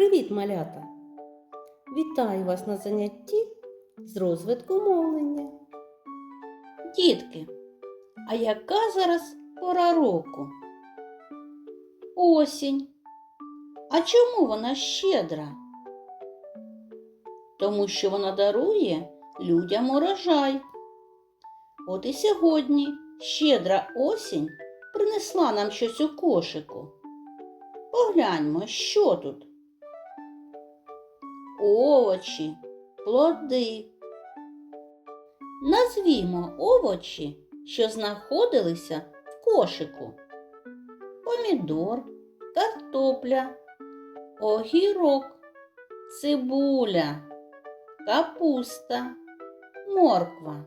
Привіт, малята! Вітаю вас на занятті з розвитку мовлення. Дітки, а яка зараз пора року? Осінь. А чому вона щедра? Тому що вона дарує людям урожай. От і сьогодні щедра осінь принесла нам щось у кошику. Погляньмо, що тут. Овочі, плоди. Назвімо овочі, що знаходилися в кошику. Помідор, картопля, огірок, цибуля, капуста, морква.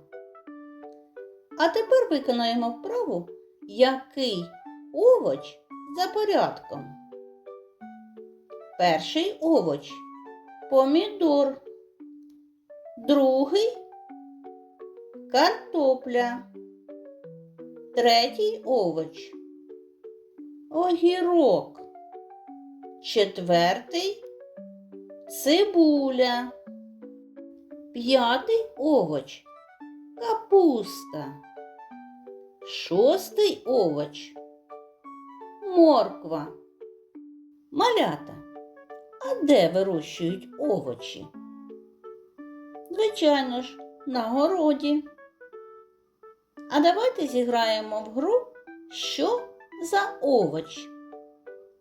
А тепер виконаємо вправу, який овоч за порядком. Перший овоч помідор, другий картопля, третій овоч огірок, четвертий цибуля, п'ятий овоч капуста, шостий овоч морква. Малята. Де вирощують овочі? Звичайно ж, на городі. А давайте зіграємо в гру, що за овоч.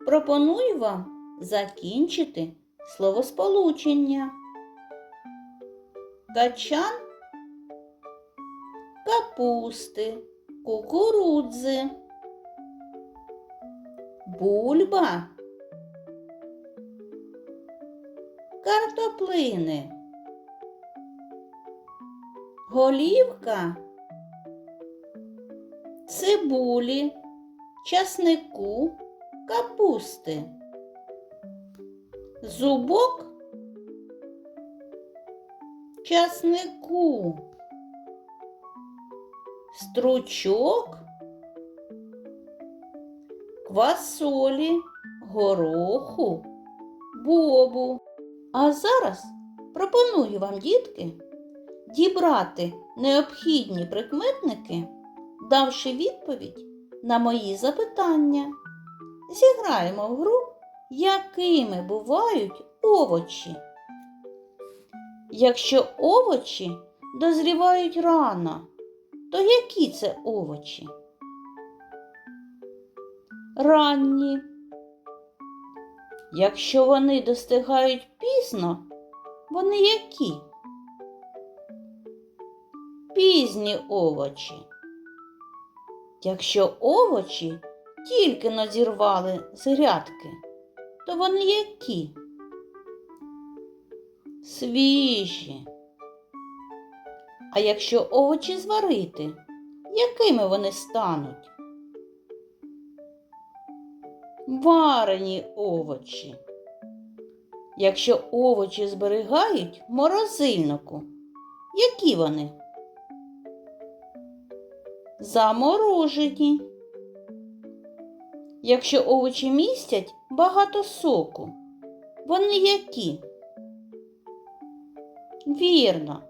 Пропоную вам закінчити словосполучення. Качан капусти, кукурудзи, бульба картоплини, голівка, цибулі, часнику, капусти, зубок, часнику, стручок, квасолі, гороху, бобу. А зараз пропоную вам, дітки, дібрати необхідні прикметники, давши відповідь на мої запитання. Зіграємо в гру, якими бувають овочі. Якщо овочі дозрівають рано, то які це овочі? Ранні. Якщо вони достигають пізно, вони які? Пізні овочі. Якщо овочі тільки назірвали з грядки, то вони які? Свіжі. А якщо овочі зварити, якими вони стануть? варені овочі. Якщо овочі зберігають в морозильнику, які вони? Заморожені. Якщо овочі містять багато соку, вони які? Вірно,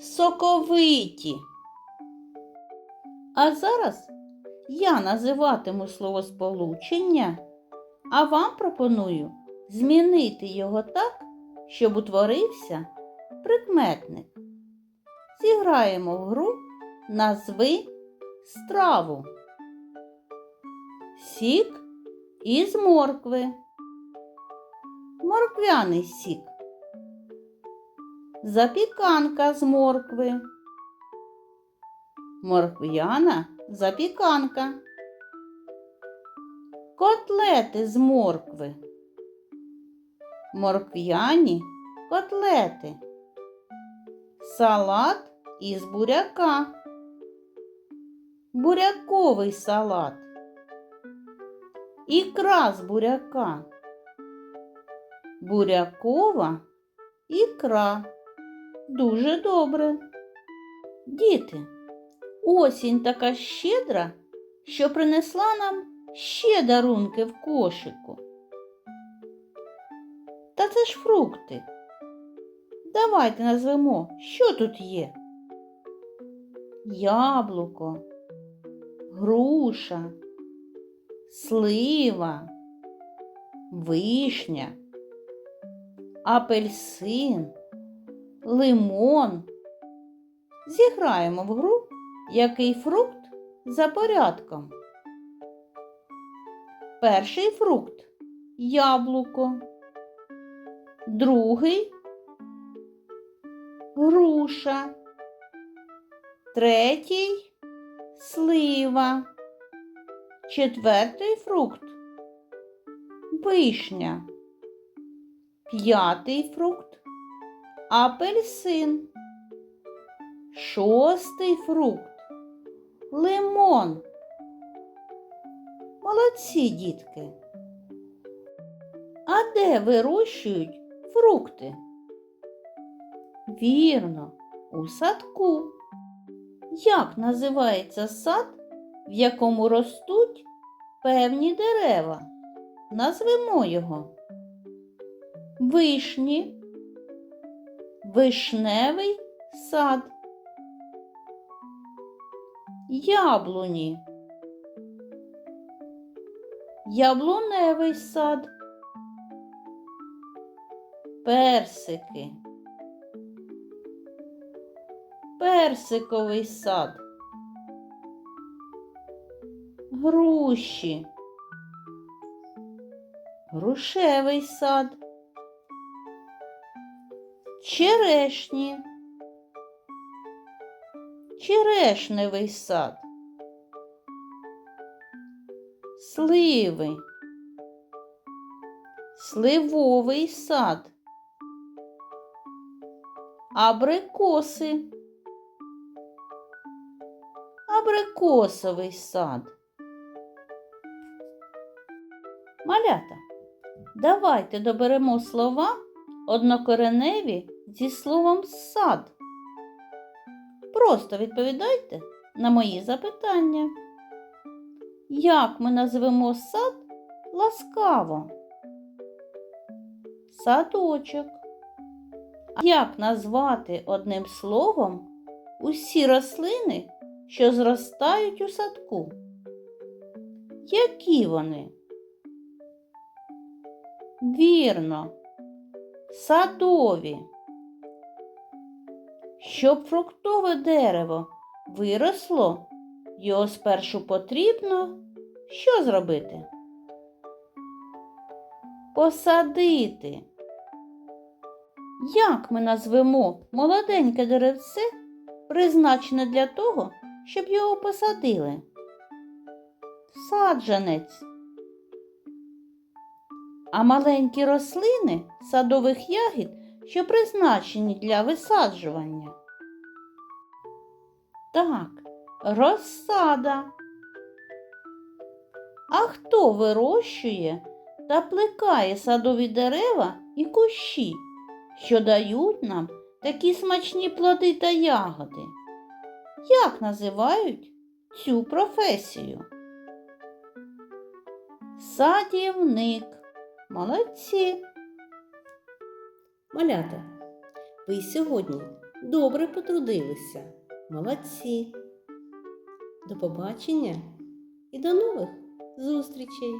соковиті. А зараз я називатиму словосполучення а вам пропоную змінити його так, щоб утворився прикметник. Зіграємо в гру назви страву. Сік із моркви. Морквяний сік. Запіканка з моркви. Морквяна запіканка котлети з моркви. Морквяні котлети. Салат із буряка. Буряковий салат. Ікра з буряка. Бурякова ікра. Дуже добре. Діти, осінь така щедра, що принесла нам ще дарунки в кошику. Це ж фрукти. Давайте назвемо, що тут є. Яблуко, груша, слива, вишня, апельсин, лимон. Зіграємо в гру, який фрукт за порядком. Перший фрукт яблуко, другий. Груша, третій. Слива, четвертий фрукт. Вишня, п'ятий фрукт. Апельсин, шостий фрукт. Лимон. Молодці, дітки. А де вирощують фрукти? Вірно, у садку. Як називається сад, в якому ростуть певні дерева? Назвемо його. Вишні, вишневий сад. Яблуні. Яблуневий сад. Персики. Персиковий сад. Груші. Грушевий сад. Черешні. Черешневий сад. Сливи. Сливовий сад. Абрикоси. Абрикосовий сад. Малята, давайте доберемо слова однокореневі зі словом сад. Просто відповідайте на мої запитання. Як ми назвемо сад ласкаво? Садочок. Як назвати одним словом усі рослини, що зростають у садку? Які вони? Вірно, садові. Щоб фруктове дерево виросло, його спершу потрібно що зробити? Посадити. Як ми назвемо молоденьке деревце, призначене для того, щоб його посадили? Саджанець. А маленькі рослини садових ягід, що призначені для висаджування. Так, розсада. А хто вирощує та плекає садові дерева і кущі, що дають нам такі смачні плоди та ягоди? Як називають цю професію? Садівник. Молодці. Малята, ви сьогодні добре потрудилися. Молодці. До побачення і до нових зустрічей!